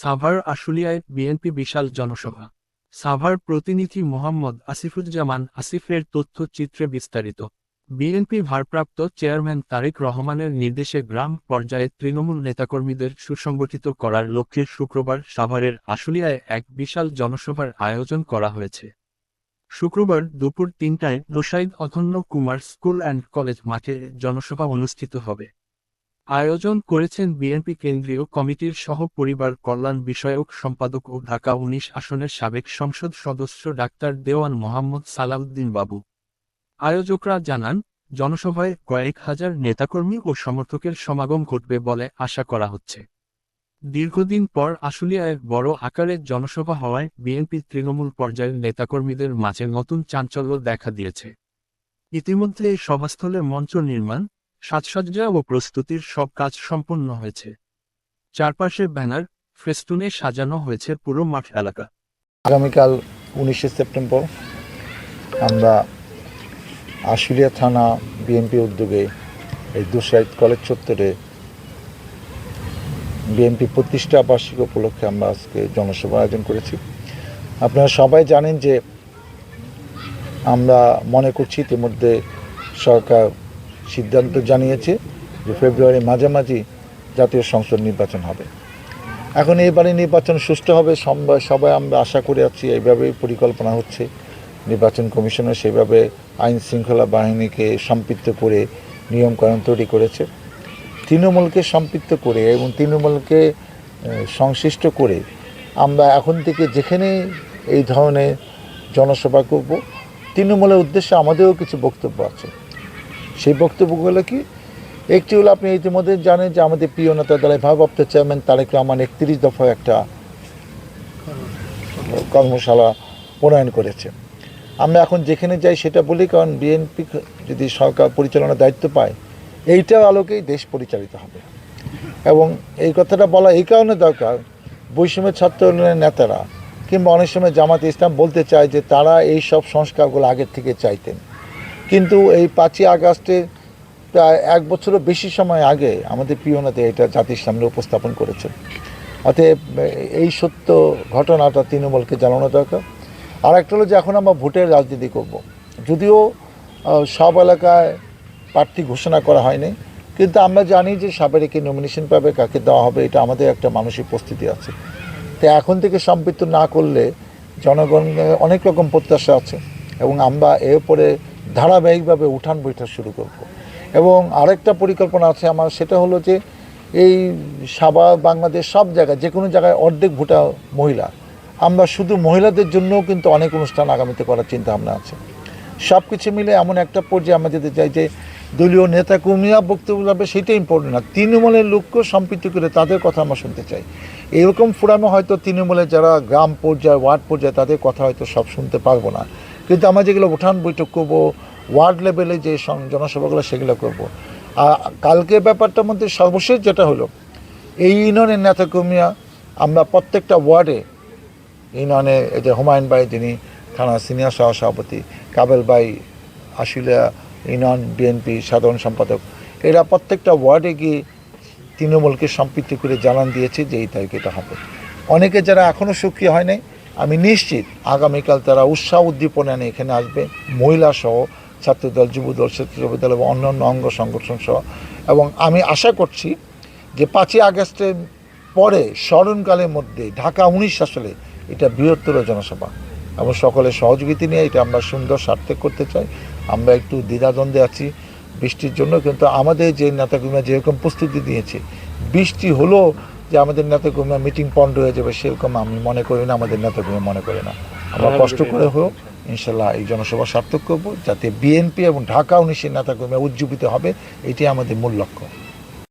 Savar আশুলিয়ায় BNP বিশাল জনসভা। সাভার প্রতিনিধি মোহাম্মদ আসিফুজ্জামান আসিফের তথ্যচিত্রে বিস্তারিত। বিএনপি ভারপ্রাপ্ত চেয়ারম্যান তারেক রহমানের নির্দেশে গ্রাম পর্যায়ে তৃণমূল নেতাকর্মীদের সুসংগঠিত করার লক্ষ্যে শুক্রবার সাভারের আশুলিয়ায় এক বিশাল জনসভার আয়োজন করা হয়েছে। শুক্রবার দুপুর তিনটায় রোসাইদ অধন্য কুমার স্কুল অ্যান্ড কলেজ মাঠে জনসভা অনুষ্ঠিত হবে। আয়োজন করেছেন বিএনপি কেন্দ্রীয় কমিটির সহ পরিবার কল্যাণ বিষয়ক সম্পাদক ও ঢাকা উনিশ আসনের সাবেক সংসদ সদস্য ডাক্তার দেওয়ান মোহাম্মদ সালাউদ্দিন বাবু। আয়োজকরা জানান, জনসভায় কয়েক হাজার নেতাকর্মী ও সমর্থকের সমাগম ঘটবে বলে আশা করা হচ্ছে। দীর্ঘদিন পর আশুলিয়ায় বড় আকারের জনসভা হওয়ায় বিএনপি তৃণমূল পর্যায়ের নেতাকর্মীদের মাঝে নতুন চাঞ্চল্য দেখা দিয়েছে। ইতিমধ্যে সভাস্থলে মঞ্চ নির্মাণ সাজসজ্জা ও প্রস্তুতির সব কাজ সম্পন্ন হয়েছে। চারপাশে ব্যানার, ফেস্টুনে সাজানো হয়েছে পুরো মাঠ এলাকা। আগামীকাল উনিশে সেপ্টেম্বর আমরা আশুলিয়া থানা বিএনপি উদ্যোগে এই দুসাইদ কলেজ চত্বরে বিএনপি প্রতিষ্ঠা বার্ষিক উপলক্ষে আমরা আজকে জনসভা আয়োজন করেছি। আপনারা সবাই জানেন যে আমরা মনে করছি ইতিমধ্যে সরকার সিদ্ধান্ত জানিয়েছে যে ফেব্রুয়ারি মাঝামাঝি জাতীয় সংসদ নির্বাচন হবে। এখন এবারে নির্বাচন সুষ্ঠু হবে সবাই সবাই আমরা আশা করে আছি, এইভাবেই পরিকল্পনা হচ্ছে। নির্বাচন কমিশনার সেভাবে আইন শৃঙ্খলা বাহিনীকে সম্পৃক্ত করে নিয়মকানুন তৈরি করেছে। তৃণমূলকে সম্পৃক্ত করে এবং তৃণমূলকে সংশ্লিষ্ট করে আমরা এখন থেকে যেখানে এই ধরনের জনসভা করব, তৃণমূলের উদ্দেশ্যে আমাদেরও কিছু বক্তব্য আছে। সেই বক্তব্যগুলো কি? একটি হলো আপনি ইতিমধ্যে জানেন যে আমাদের প্রিয় নেতা দলের ভারপ্রাপ্ত চেয়ারম্যান তারেক রহমান একত্রিশ দফা একটা কর্মশালা প্রণয়ন করেছে। আমরা এখন যেখানে যাই সেটা বলি, কারণ বিএনপি যদি সরকার পরিচালনার দায়িত্ব পায় এইটার আলোকেই দেশ পরিচালিত হবে। এবং এই কথাটা বলা এই কারণে দরকার, বৈষম্যের ছাত্র আন্দোলনের নেতারা কিংবা অনেক সময় জামাতে ইসলাম বলতে চায় যে তারা এই সব সংস্কারগুলো আগের থেকে চাইতেন। কিন্তু এই পাঁচই আগস্টে প্রায় এক বছরও বেশি সময় আগে আমাদের প্রিয় নেতা এটা জাতির সামনে উপস্থাপন করেছেন। অতএব এই সত্য ঘটনাটা তৃণমূলকে জানানো দরকার। আর একটা হলো যে এখন আমরা ভোটের রাজনীতি করব। যদিও সব এলাকায় প্রার্থী ঘোষণা করা হয়নি, কিন্তু আমরা জানি যে সাবেরিকে নমিনেশন পাবে, কাকে দেওয়া হবে, এটা আমাদের একটা মানসিক প্রস্তুতি আছে। তো এখন থেকে সম্পৃক্ত না করলে জনগণ অনেক রকম প্রত্যাশা আছে। এবং আমরা এর উপরে ধারাবাহিকভাবে উঠান বৈঠক শুরু করব। এবং আরেকটা পরিকল্পনা আছে আমার, সেটা হলো যে এই সাবা বাংলাদেশ সব জায়গায় যে কোনো জায়গায় অর্ধেক ভোটা মহিলা। আমরা শুধু মহিলাদের জন্যও কিন্তু অনেক অনুষ্ঠান আগামীতে করার চিন্তা ভাবনা আছে। সব কিছু মিলে এমন একটা পর্যায়ে আমরা যেতে চাই যে দলীয় নেতা কর্মীরা বক্তব্য যাবে সেটা ইম্পর্টেন্ট না। তৃণমূলের লোককেও সম্পৃক্ত করে তাদের কথা আমরা শুনতে চাই। এরকম ফোরামে হয়তো তৃণমূলের যারা গ্রাম পর্যায়ে, ওয়ার্ড পর্যায়ে তাদের কথা হয়তো সব শুনতে পারব না। কিন্তু আমরা যেগুলো উঠান বৈঠক করব, ওয়ার্ড লেভেলে যে জনসভাগুলো সেগুলো করব। আর কালকে ব্যাপারটার মধ্যে সর্বশেষ যেটা হলো, এই ইউনিয়নের নেতাকর্মীরা, আমরা প্রত্যেকটা ওয়ার্ডে, ইউনিয়নে এই যে হুমায়ুন ভাই, যিনি থানা সিনিয়র সহ সভাপতি, কাবেল ভাই, আশুলিয়া ইউনিয়ন বিএনপি সাধারণ সম্পাদক, এরা প্রত্যেকটা ওয়ার্ডে গিয়ে তৃণমূলকে সম্পৃক্ত করে জানান দিয়েছে যে এই তারিখে এটা হবে। অনেকে যারা এখনও সক্রিয় হয় নাই আমি নিশ্চিত আগামীকাল তারা উৎসাহ উদ্দীপনা নিয়ে এখানে আসবে। মহিলা সহ ছাত্রদল, যুবদল স্বেচ্ছাসেবী এবং অন্যান্য অঙ্গ সংগঠন সহ। এবং আমি আশা করছি যে পাঁচই আগস্টের পরে স্মরণকালের মধ্যে ঢাকা উনিশ আসলে এটা বৃহত্তর জনসভা। এবং সকলের সহযোগিতা নিয়ে এটা আমরা সুন্দর সার্থক করতে চাই। আমরা একটু দ্বিধাদ্বন্দ্বে আছি বৃষ্টির জন্য, কিন্তু আমাদের যে নেতাকর্মীরা যেরকম প্রস্তুতি দিয়েছে, বৃষ্টি হলো যে আমাদের নেতাকর্মী মিটিং পন্ড হয়ে যাবে সেরকম আমি মনে করি না আমাদের নেতাকর্মী মনে করি না। আমরা কষ্ট করে হোক ইনশাল্লাহ এই জনসভা সার্থক করব যাতে বিএনপি এবং ঢাকা উনিশের নেতাকর্মী উজ্জীবিত হবে এটি আমাদের মূল লক্ষ্য।